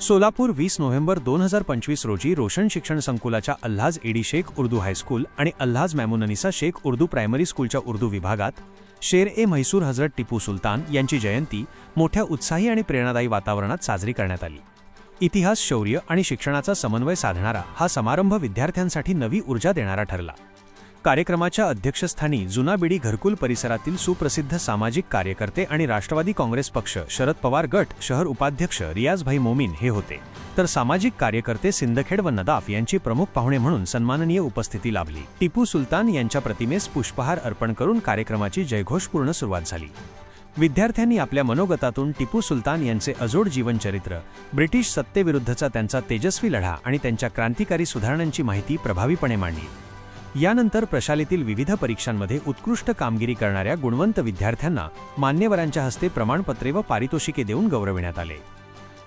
सोलापूर वीस नोव्हेंबर दोन हजार पंचवीस रोजी रोशन शिक्षण संकुलाच्या Alhaj A D Shaikh Urdu high school आणि अल्हाज मॅमुननिसा शेख उर्दू प्रायमरी स्कूलच्या उर्दू विभागात शेर ए म्हैसूर हजरत टिपू सुलतान यांची जयंती मोठ्या उत्साही आणि प्रेरणादायी वातावरणात साजरी करण्यात आली. इतिहास शौर्य आणि शिक्षणाचा समन्वय साधणारा हा समारंभ विद्यार्थ्यांसाठी नवी ऊर्जा देणारा ठरला. कार्यक्रमाच्या अध्यक्षस्थानी जुनाबिडी घरकुल परिसरातील सुप्रसिद्ध सामाजिक कार्यकर्ते आणि राष्ट्रवादी काँग्रेस पक्ष शरद पवार गट शहर उपाध्यक्ष रियाजभाई मोमीन हे होते. तर सामाजिक कार्यकर्ते सिंदखेड व नदाफ यांची प्रमुख पाहुणे म्हणून सन्माननीय उपस्थिती लाभली. टिपू सुलतान यांच्या प्रतिमेस पुष्पहार अर्पण करून कार्यक्रमाची जयघोषपूर्ण सुरुवात झाली. विद्यार्थ्यांनी आपल्या मनोगतातून टिपू सुलतान यांचे अजोड जीवनचरित्र ब्रिटिश सत्तेविरुद्धचा त्यांचा तेजस्वी लढा आणि त्यांच्या क्रांतिकारी सुधारणांची माहिती प्रभावीपणे मांडली. यानंतर प्रशालेतील विविध परीक्षांमध्ये उत्कृष्ट कामगिरी करणाऱ्या गुणवंत विद्यार्थ्यांना मान्यवरांच्या हस्ते प्रमाणपत्रे व पारितोषिके देऊन गौरविण्यात आले.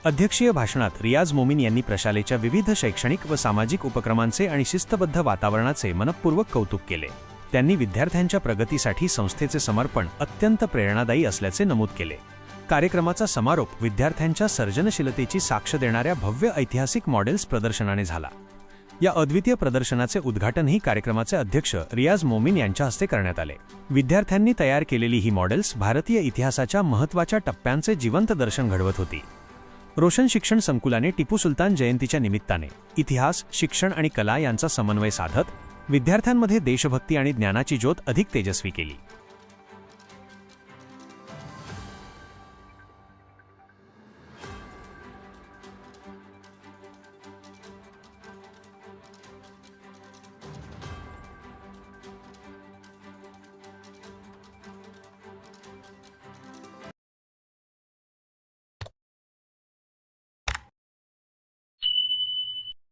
अध्यक्षीय भाषणात रियाज मोमीन यांनी प्रशालेच्या विविध शैक्षणिक व सामाजिक उपक्रमांचे आणि शिस्तबद्ध वातावरणाचे मनपूर्वक कौतुक केले. त्यांनी विद्यार्थ्यांच्या प्रगतीसाठी संस्थेचे समर्पण अत्यंत प्रेरणादायी असल्याचे नमूद केले. कार्यक्रमाचा समारोप विद्यार्थ्यांच्या सर्जनशीलतेची साक्ष देणाऱ्या भव्य ऐतिहासिक मॉडेल्स प्रदर्शनाने झाला. या अद्वितीय प्रदर्शनाचे उद्घाटनही कार्यक्रमाचे अध्यक्ष रियाज मोमीन यांच्या हस्ते करण्यात आले. विद्यार्थ्यांनी तयार केलेली ही मॉडेल्स भारतीय इतिहासाच्या महत्त्वाच्या टप्प्यांचे जिवंत दर्शन घडवत होती. रोशन शिक्षण संकुलाने टिपू सुलतान जयंतीच्या निमित्ताने इतिहास शिक्षण आणि कला यांचा समन्वय साधत विद्यार्थ्यांमध्ये देशभक्ती आणि ज्ञानाची ज्योत अधिक तेजस्वी केली.